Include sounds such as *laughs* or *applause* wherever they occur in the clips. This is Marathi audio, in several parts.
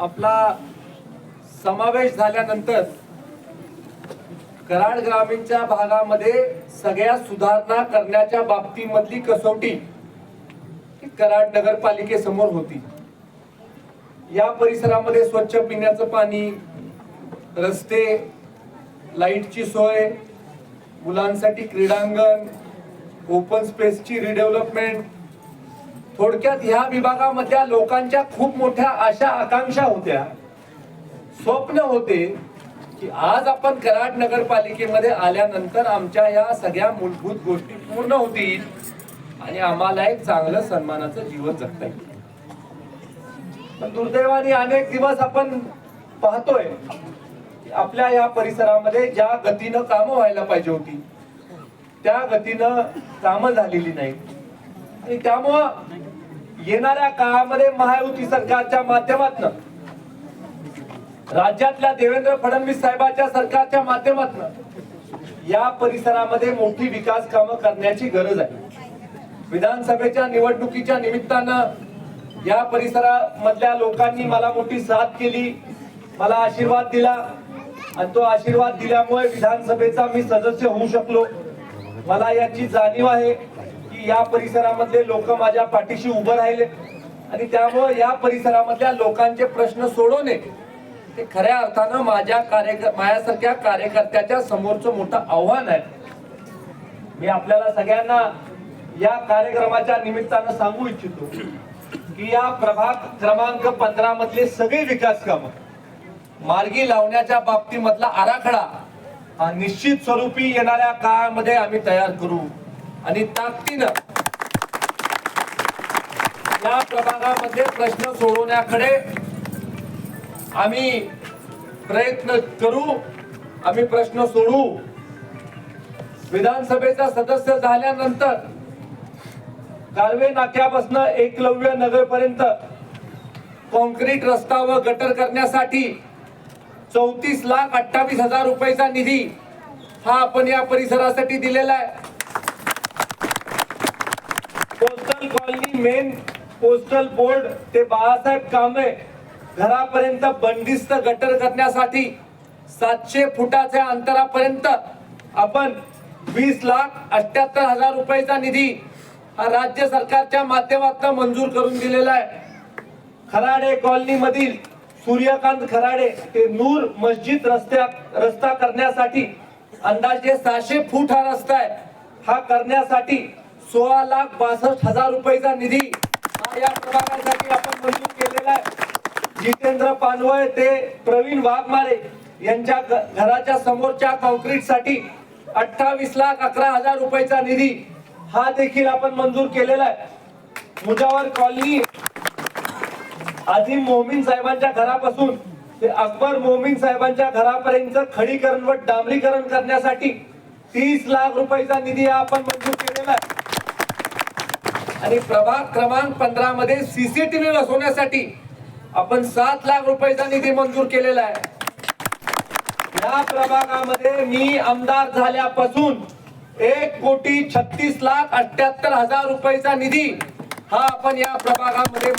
आपला समावेश झाल्यानंतर कराड ग्रामीणच्या भागामध्ये सगळ्या सुधारणा करण्याच्या बाबतीमधली कसोटी कराड नगरपालिकेसमोर होती. या परिसरामध्ये स्वच्छ पिण्याचं पाणी रस्ते लाईटची सोय मुलांसाठी क्रीडांगण ओपन स्पेसची रिडेव्हलपमेंट थोडक्यात ह्या विभागामधल्या लोकांच्या खूप मोठ्या आशा आकांक्षा होत्या. स्वप्न होते की आज आपण कराड नगरपालिकेमध्ये आल्यानंतर आमच्या या सगळ्या मूलभूत गोष्टी पूर्ण होतील आणि आम्हाला एक चांगलं सन्मानाचं जीवन जगता येईल. पण दुर्दैवाने अनेक दिवस आपण पाहतोय आपल्या या परिसरामध्ये ज्या गतीनं कामं व्हायला पाहिजे होती त्या गतीनं कामं झालेली नाहीत. आणि त्यामुळं येणाऱ्या काळामध्ये महायुती सरकारच्या माध्यमातून राज्यातल्या देवेंद्र फडणवीस साहेबांच्या सरकारच्या माध्यमातून या परिसरामध्ये मोठी विकास कामं करण्याची गरज आहे. विधानसभेच्या निवडणुकीच्या निमित्तानं या परिसरामधल्या लोकांनी मला मोठी साथ केली मला आशीर्वाद दिला. आणि तो आशीर्वाद दिल्यामुळे विधानसभेचा मी सदस्य होऊ शकलो. मला याची जाणीव आहे. या परिसरामधले लोक माझ्या पाठीशी उभं राहिले आणि त्यामुळे या परिसरामधल्या लोकांचे प्रश्न सोडवणे ते खऱ्या अर्थानं माझ्या कार्य माझ्यासारख्या कार्यकर्त्याच्या समोरचं मोठं आव्हान आहे. मी आपल्याला सगळ्यांना या कार्यक्रमाच्या निमित्तानं सांगू इच्छितो की या प्रभाग क्रमांक पंधरा मधले सगळे विकास काम मार्गी लावण्याच्या बाबतीमधला आराखडा हा निश्चित स्वरूपी येणाऱ्या काळामध्ये आम्ही तयार करू. आणि ताकदीनं या प्रभागामध्ये प्रश्न सोडवण्याकडे आम्ही प्रयत्न करू आम्ही प्रश्न सोडू विधानसभेचा सदस्य झाल्यानंतर कालवे नाक्यापासून एकलव्य नगर पर्यंत कॉन्क्रीट रस्ता व गटर करण्यासाठी चौतीस लाख अठ्ठावीस हजार रुपयाचा निधी हा आपण या परिसरासाठी दिलेला आहे. Postal colony main postal board ते बाळासाहेब कांबळे घरापर्यंत बंदिस्त गटर करण्यासाठी सातशे फुटाच्या अंतरापर्यंत आपण वीस लाख अठ्याहत्तर हजार रुपयाचा निधी हा राज्य सरकारच्या माध्यमातून मंजूर करून दिलेला आहे. खराडे कॉलनी मधील सूर्यकांत खराडे ते नूर मस्जिद रस्त्या रस्ता करण्यासाठी अंदाजे सहाशे फूट हा रस्ता आहे. हा करण्यासाठी सोळा लाख बासष्ट हजार रुपयेचा निधी हा या प्रभागासाठी आपण मंजूर केलेला आहे. जितेंद्र पानवळ ते प्रवीण वाघमारे यांच्या घ- घराच्या समोरच्या कॉन्क्रीटसाठी अठ्ठावीस लाख अकरा हजार रुपयाचा निधी हा देखील आपण मंजूर केलेला आहे. मुजावर कॉलनी आझिम मोमीन साहेबांच्या घरापासून ते अकबर मोमीन साहेबांच्या घरापर्यंत खडीकरण व डांबरीकरण करण्यासाठी तीस लाख रुपयाचा निधी हा आपण मंजूर केलेला आहे. आणि प्रभाग क्रमांक पंधरा मध्ये सीसीटीव्ही बसवण्यासाठी आपण सात लाख रुपयाचा निधी मंजूर केलेला आहे. या प्रभागामध्ये मी आमदार झाल्यापासून एक कोटी छत्तीस लाख अठ्याहत्तर हजार रुपयाचा निधी हा आपण या प्रभागामध्ये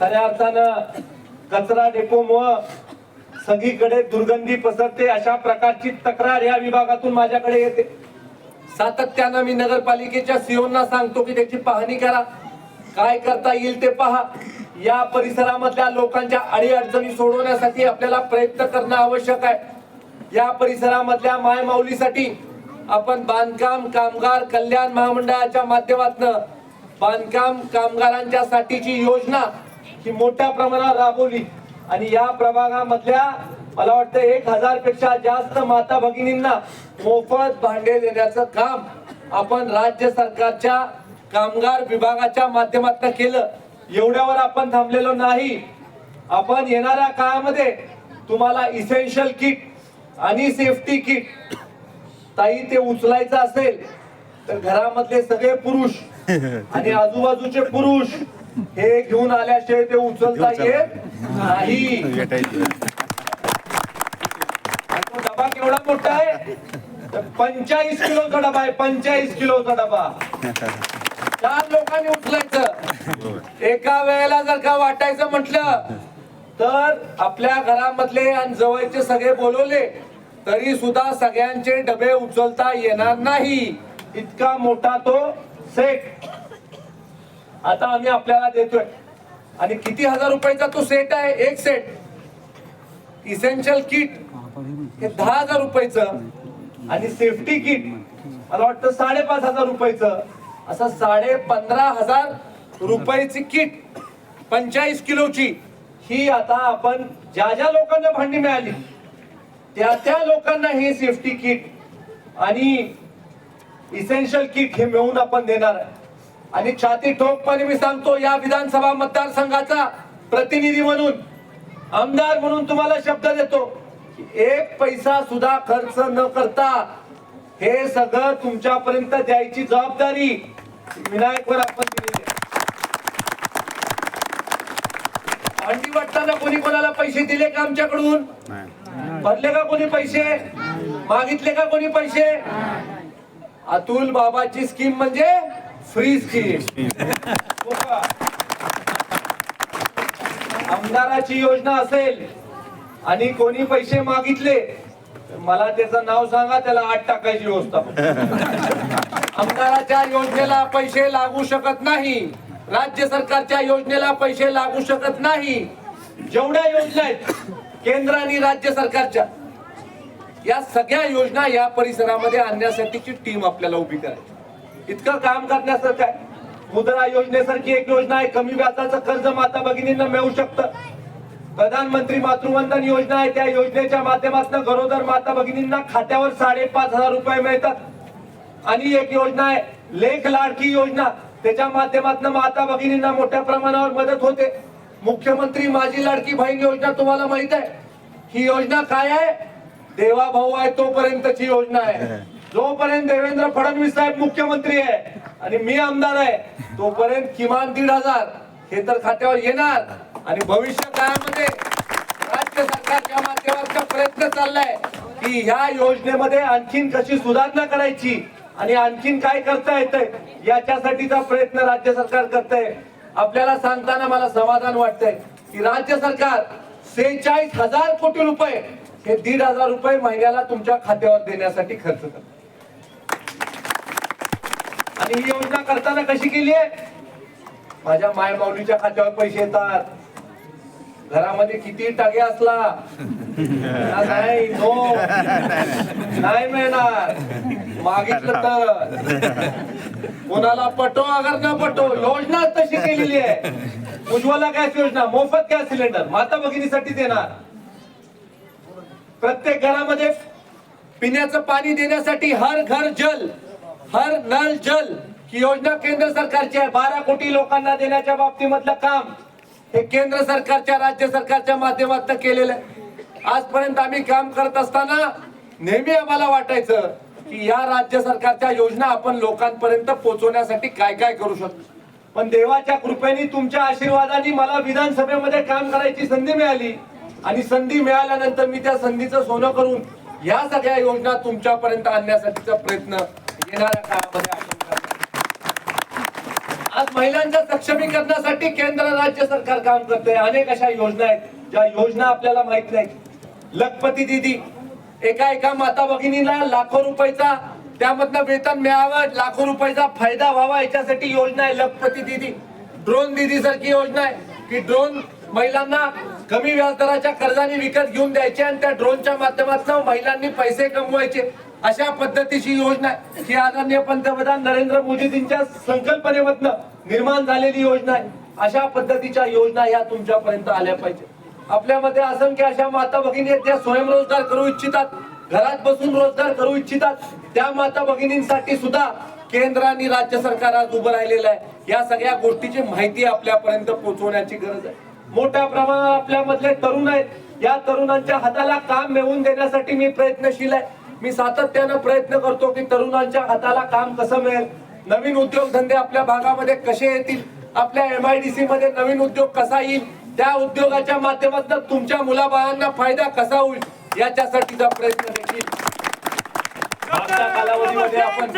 खऱ्या अर्थानं कचरा डेपोमुळं सगळीकडे दुर्गंधी पसरते अशा प्रकारची तक्रार या विभागातून माझ्याकडे येते. सातत्यानं मी नगरपालिकेच्या सीओना सांगतो की त्याची पाहणी करा. काय करता येईल ते पहा. या परिसरामधल्या लोकांच्या अडीअडचणी सोडवण्यासाठी आपल्याला प्रयत्न करणं आवश्यक आहे. या परिसरामधल्या मायमाऊलीसाठी आपण बांधकाम कामगार कल्याण महामंडळाच्या माध्यमातून बांधकाम कामगारांच्या साठीची योजना ही मोठ्या प्रमाणात राबवली. आणि या प्रभागामधल्या मला वाटतं एक हजारपेक्षा जास्त माता भगिनींना मोफत भांडे देण्याचं काम आपण राज्य सरकारच्या कामगार विभागाच्या माध्यमातून केलं. एवढ्यावर आपण थांबलेलो नाही. आपण येणाऱ्या काळामध्ये तुम्हाला इसेन्शियल किट आणि सेफ्टी किट ताई ते उचलायचं असेल तर घरामधले सगळे पुरुष *laughs* आणि आजूबाजूचे पुरुष हे घेऊन आल्याशिवाय ते उचलता येत नाही *laughs* आणि तो कुठं आहे? पंचाळीस किलोचा डबा आहे पंचाळीस किलोचा डबा. चार लोकांनी उचलायचं. एका वेळेला जर का वाटायचं म्हटलं तर आपल्या घरामधले आणि जवळचे सगळे बोलवले तरी सुद्धा सगळ्यांचे डबे उचलता येणार नाही. इतका मोठा तो सेट आता आम्ही आपल्याला देतोय. आणि किती हजार रुपयाचा तो सेट आहे? एक सेट इसेन्शियल किट हे दहा हजार रुपयाचं आणि सेफ्टी किट मला वाटतं साडेपाच हजार रुपयाचं. असं साडे पंधरा हजार रुपयाची किट पंचाळीस किलोची. ही आता आपण ज्या ज्या लोकांना भांडी मिळाली त्या त्या लोकांना हे सेफ्टी किट आणि इसेन्शियल किट हे मिळवून आपण देणार आहे. आणि छाती ठोकपणे मी सांगतो या विधानसभा मतदारसंघाचा प्रतिनिधी म्हणून आमदार म्हणून तुम्हाला शब्द देतो. एक पैसा सुद्धा खर्च न करता हे सगळं तुमच्यापर्यंत द्यायची जबाबदारी विनायकवर आपण दिलेली आहे. भांडी वाटताना कोणी कोणाला पैसे दिले का आमच्याकडून? भरले का कोणी पैसे? मागितले का कोणी पैसे? अतुल बाबाची स्कीम म्हणजे फ्री स्कीम. आमदाराची योजना असेल. आणि कोणी पैसे मागितले मला त्याचं नाव सांगा त्याला आठ टाकायची व्यवस्था आमदाराच्या योजनेला पैसे लागू शकत नाही. राज्य सरकारच्या योजनेला पैसे लागू शकत नाही. जेवढ्या योजना आहेत केंद्र आणि राज्य सरकारच्या या सगळ्या योजना या परिसरामध्ये आणण्यासाठीची टीम आपल्याला उभी करायची. इतकं काम करण्यासारखं आहे. मुद्रा योजनेसारखी एक योजना आहे. कमी व्याजाचं कर्ज माता भगिनींना मिळू शकतं. प्रधानमंत्री मातृवंदन योजना आहे. त्या योजनेच्या माध्यमातून गरोदर माता भगिनींना खात्यावर साडेपाच हजार रुपये मिळतात. आणि एक योजना आहे लेख लाडकी योजना. त्याच्या माध्यमातून माता भगिनींना मोठ्या प्रमाणावर मदत होते. मुख्यमंत्री माझी लाडकी बहीण योजना तुम्हाला माहीत आहे. ही योजना काय आहे? देवा भाऊ आहे तोपर्यंतची योजना आहे. जोपर्यंत देवेंद्र फडणवीस साहेब मुख्यमंत्री आहे आणि मी आमदार आहे तोपर्यंत किमान दीड हजार हे तर खात्यावर येणार. आणि भविष्य काळामध्ये राज्य सरकारच्या माध्यमातून प्रयत्न चाललाय की ह्या योजनेमध्ये आणखीन कशी सुधारणा करायची आणि आणखीन काय करता येतंय याच्यासाठीचा प्रयत्न राज्य सरकार करतंय. आपल्याला सांगताना मला समाधान वाटतंय की राज्य सरकार सेहेचाळीस हजार कोटी रुपये हे दीड हजार रुपये महिन्याला तुमच्या खात्यावर देण्यासाठी खर्च करत आणि ही योजना करताना कशी केली आहे? माझ्या माय माऊलीच्या खात्यावर पैसे येतात. घरामध्ये किती टाके असला? *laughs* नाही नो. नाही मिळणार. मागितलं तर. कोणाला पटो अगर न पटो योजना तशी केलेली आहे. उज्ज्वला गॅस योजना मोफत गॅस सिलेंडर माता भगिनीसाठी देणार प्रत्येक घरामध्ये पिण्याचं पाणी देण्यासाठी हर घर जल हर नल जल ही योजना केंद्र सरकारची आहे. बारा कोटी लोकांना देण्याच्या बाबतीमधलं काम. हे केंद्र सरकारच्या राज्य सरकारच्या माध्यमातून केलेलं आहे. आजपर्यंत आम्ही काम करत असताना नेहमी आम्हाला वाटायचं की या राज्य सरकारच्या योजना आपण लोकांपर्यंत पोहोचवण्यासाठी काय काय करू शकतो. पण देवाच्या कृपेने तुमच्या आशीर्वादाने मला विधानसभेमध्ये काम करायची संधी मिळाली. आणि संधी मिळाल्यानंतर मी त्या संधीचं सोनं करून या सगळ्या योजना तुमच्यापर्यंत आणण्यासाठीचा प्रयत्न येणाऱ्या काळामध्ये आज महिलांच्या सक्षमीकरणासाठी केंद्र राज्य सरकार काम करते अनेक अशा योजना आहेत. ज्या योजना आपल्याला माहीत नाहीत. लखपती दिदी एका एका माता भगिनीला लाखो रुपयाचा त्यामधनं वेतन मिळावं लाखो रुपयाचा फायदा व्हावा याच्यासाठी योजना आहे. लखपती दिदी ड्रोन दिदी सारखी योजना आहे की ड्रोन महिलांना कमी व्याजदराच्या कर्जाने विकत घेऊन द्यायचे आणि त्या ड्रोनच्या माध्यमातून महिलांनी पैसे कमवायचे. अशा पद्धतीची योजना ही आदरणीय पंतप्रधान नरेंद्र मोदीजींच्या संकल्पनेमधन निर्माण झालेली योजना आहे. अशा पद्धतीच्या योजना या तुमच्यापर्यंत आल्या पाहिजे. आपल्यामध्ये असंख्य अशा माता भगिनी आहेत त्या स्वयंरोजगार करू इच्छितात घरात बसून रोजगार करू इच्छितात. त्या माता भगिनींसाठी सुद्धा केंद्र आणि राज्य सरकार आज उभं राहिलेलं आहे. या सगळ्या गोष्टीची माहिती आपल्यापर्यंत पोहोचवण्याची गरज आहे. मोठ्या प्रमाणात आपल्यामधले तरुण आहेत. या तरुणांच्या हाताला काम मिळवून देण्यासाठी मी प्रयत्नशील आहे. मी सातत्यानं प्रयत्न करतो की तरुणांच्या हाताला काम कसं मिळेल? नवीन उद्योगधंदे आपल्या भागामध्ये कसे येतील? आपल्या एम आय डी सी मध्ये नवीन उद्योग कसा येईल? त्या उद्योगाच्या माध्यमातून तुमच्या मुलाबाळांना फायदा कसा होईल? याच्यासाठीचा प्रयत्न देखील. कालावधीमध्ये आपण